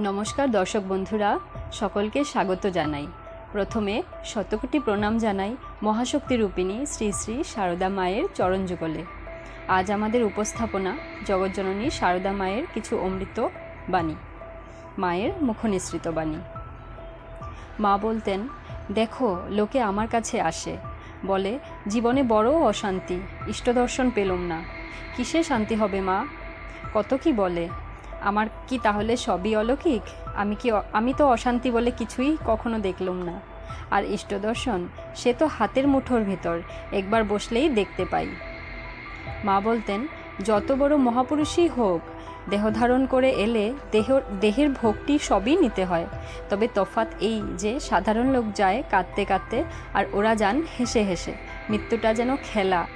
নমস্কার দর্শক বন্ধুরা, সকলকে স্বাগত জানাই। প্রথমে শতকোটি প্রণাম জানাই মহাশক্তি রূপিণী শ্রী শ্রী সারদা মায়ের চরণ যুগলে আজ আমাদের উপস্থাপনা জগজ্জননী সারদা মায়ের কিছু অমৃত বাণী, মায়ের মুখনিসৃত বাণী। মা বলতেন, দেখো, লোকে আমার কাছে আসে। বলে, জীবনে বড় অশান্তি ইষ্টদর্শন পেলুম না। কিসে শান্তি হবে মা? কত কি বলে আমার কি তাহলে সবই অলৌকিক? আমি কি আমি তো অশান্তি বলে কিছুই কখনো দেখলুম না। আর ইষ্টদর্শন, সে তো হাতের মুঠোর ভেতর, একবার বসলেই দেখতে পাই। মা বলতেন, যত বড় মহাপুরুষই হোক দেহধারণ করে এলে দেহ দেহের ভোগটি সবই নিতে হয়। তবে তফাৎ এই যে সাধারণ লোক যায় কাঁদতে কাঁদতে, আর ওরা যান হেসে হেসে, মৃত্যুটা যেন খেলা।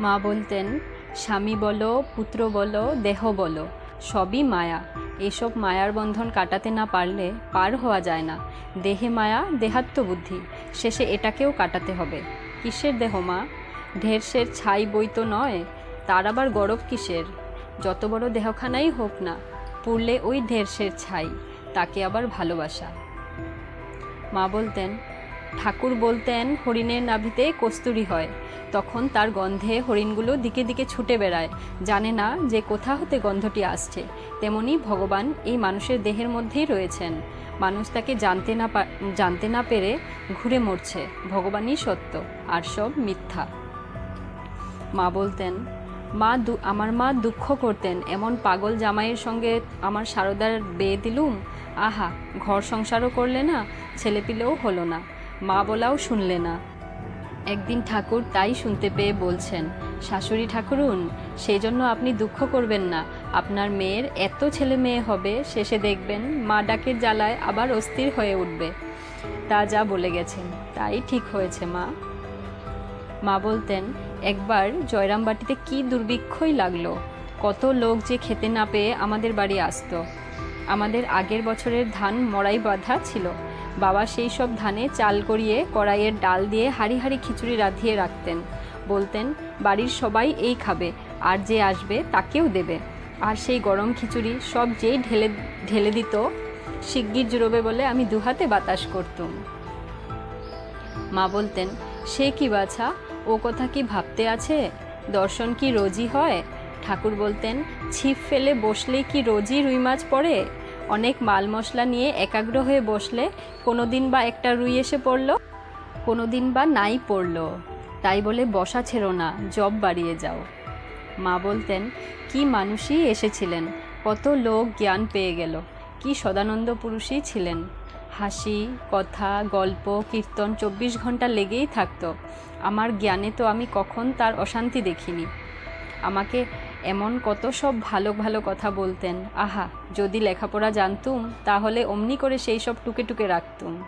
মা বলতেন, স্বামী বলো, পুত্র বলো, দেহ বলো। সবই মায়া। এসব মায়ার বন্ধন কাটাতে না পারলে পার হওয়া যায় না। দেহে মায়া, দেহাত্ম বুদ্ধি। শেষে এটাকেও কাটাতে হবে। কিসের দেহ, মা? ঢেরসের ছাই বই তো নয়, তার আবার গরব কিসের? যত বড় দেহখানাই হোক না, পুড়লে ওই ঢেরসের ছাই, তাকে আবার ভালোবাসা। মা বলতেন ঠাকুর বলতেন, হরিণের নাভিতে কস্তুরি হয়। তখন তার গন্ধে হরিণগুলো দিকে দিকে ছুটে বেড়ায়। জানে না যে কোথা হতে গন্ধটি আসছে। তেমনি ভগবান এই মানুষের দেহের মধ্যেই রয়েছেন। মানুষ তাকে জানতে না জানতে না পেরে ঘুরে মরছে। ভগবানই সত্য, আর সব মিথ্যা। মা বলতেন, মা আমার মা দুঃখ করতেন। এমন পাগল জামাইয়ের সঙ্গে আমার সারদার বিয়ে দিলুম? আহা, ঘর সংসারও করলে না, ছেলেপিলেও হলো না। মা বলাও শুনলে না। একদিন ঠাকুর তাই শুনতে পেয়ে বলছেন, শাশুড়ি ঠাকুরুন সেই জন্য আপনি দুঃখ করবেন না। আপনার মেয়ের এত ছেলে মেয়ে হবে, শেষে দেখবেন মা ডাকের জ্বালায় আবার অস্থির হয়ে উঠবে। তা যা বলে গেছেন, তাই ঠিক হয়েছে মা। মা বলতেন, একবার জয়রামবাটিতে কি দুর্ভিক্ষই লাগল। কত লোক যে খেতে না পেয়ে আমাদের বাড়ি আসতো। আমাদের আগের বছরের ধান মড়াই বাঁধা ছিল। বাবা সেই সব ধানে চাল করিয়ে কড়াইয়ের ডাল দিয়ে হাড়ি হাঁড়ি খিচুড়ি রাঁধিয়ে রাখতেন। বলতেন, বাড়ির সবাই এই খাবে, আর যে আসবে তাকেও দেবে। আর সেই গরম খিচুড়ি সব যেই ঢেলে ঢেলে দিত, শিগগির জুড়োবে বলে আমি দুহাতে বাতাস করতুম। মা বলতেন, সে কি বাছা? ও কথা কি ভাবতে আছে? দর্শন কি রোজই হয়? ঠাকুর বলতেন, ছিপ ফেলে বসলেই কি রোজই রুই মাছ পড়ে? অনেক মাল মশলা নিয়ে একাগ্র হয়ে বসলে কোনো দিন বা একটা রুই এসে পড়ল কোনো দিন বা নাই পড়ল। তাই বলে বসা ছেড়ো না, জব বাড়িয়ে যাও। মা বলতেন, কি মানুষই এসেছিলেন, কত লোক জ্ঞান পেয়ে গেল, কি সদানন্দ পুরুষই ছিলেন। হাসি, কথা, গল্প, কীর্তন চব্বিশ ঘণ্টা লেগেই থাকতো। আমার জ্ঞানে তো আমি কখন তার অশান্তি দেখিনি। আমাকে এমন কত সব ভালো ভালো কথা বলতেন। আহা, যদি লেখাপড়া জানতুম, তাহলে অমনি করে সেই সব টুকে টুকে রাখতুম।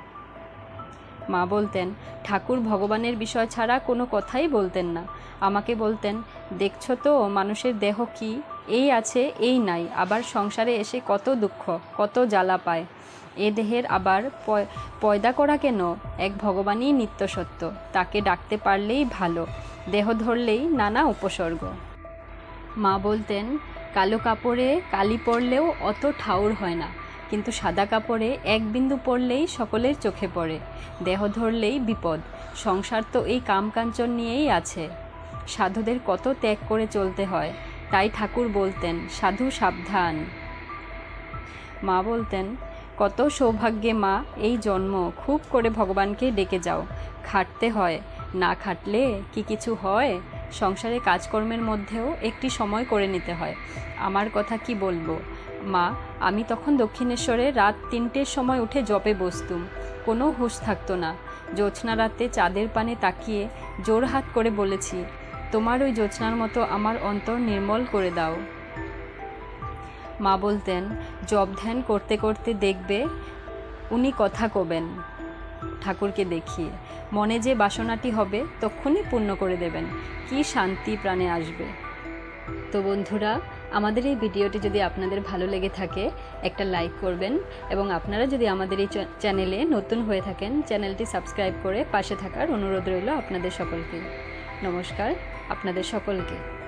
মা বলতেন, ঠাকুর ভগবানের বিষয় ছাড়া কোনো কথাই বলতেন না। আমাকে বলতেন, দেখছ তো, মানুষের দেহ কি? এই আছে, এই নাই। আবার সংসারে এসে কত দুঃখ, কত জ্বালা পায়। এ দেহের আবার পয়- পয়দা করা কেন? এক ভগবানই নিত্য সত্য তাকে ডাকতে পারলেই ভালো। দেহ ধরলেই নানা উপসর্গ। মা বলতেন, কালো কাপড়ে কালি পরলেও অত ঠাউর হয় না। কিন্তু সাদা কাপড়ে এক বিন্দু পড়লেই সকলের চোখে পড়ে। দেহ ধরলেই বিপদ। সংসার তো এই কামকাঞ্চন নিয়েই আছে। সাধুদের কত ত্যাগ করে চলতে হয়। তাই ঠাকুর বলতেন, সাধু সাবধান। মা বলতেন, কত সৌভাগ্যে মা, এই জন্ম খুব করে ভগবানকে ডেকে যাও। খাটতে হয়। না খাটলে কি কিছু হয়? সংসারে কাজকর্মের মধ্যেও একটি সময় করে নিতে হয়। আমার কথা কি বলব? মা, আমি তখন দক্ষিণেশ্বরে রাত তিনটের সময় উঠে জপে বসতুম। কোনো হুঁশ থাকতো না। জ্যোৎস্না রাতে চাঁদের পানে তাকিয়ে জোর হাত করে বলেছি, তোমার ওই জ্যোৎস্নার মতো আমার অন্তর নির্মল করে দাও। মা বলতেন জব ধ্যান করতে করতে দেখবে, উনি কথা কবেন। ঠাকুরকে দেখিয়ে। মনে যে বাসনাটি হবে, তক্ষুনি পূর্ণ করে দেবেন। কি শান্তি প্রাণে আসবে। তো বন্ধুরা, আমাদের এই ভিডিওটি যদি আপনাদের ভালো লেগে থাকে, একটা লাইক করবেন এবং আপনারা যদি আমাদের এই চ্যা- চ্যানেলে নতুন হয়ে থাকেন, চ্যানেলটি সাবস্ক্রাইব করে পাশে থাকার অনুরোধ রইল আপনাদের সকলকে। নমস্কার, আপনাদের সকলকে।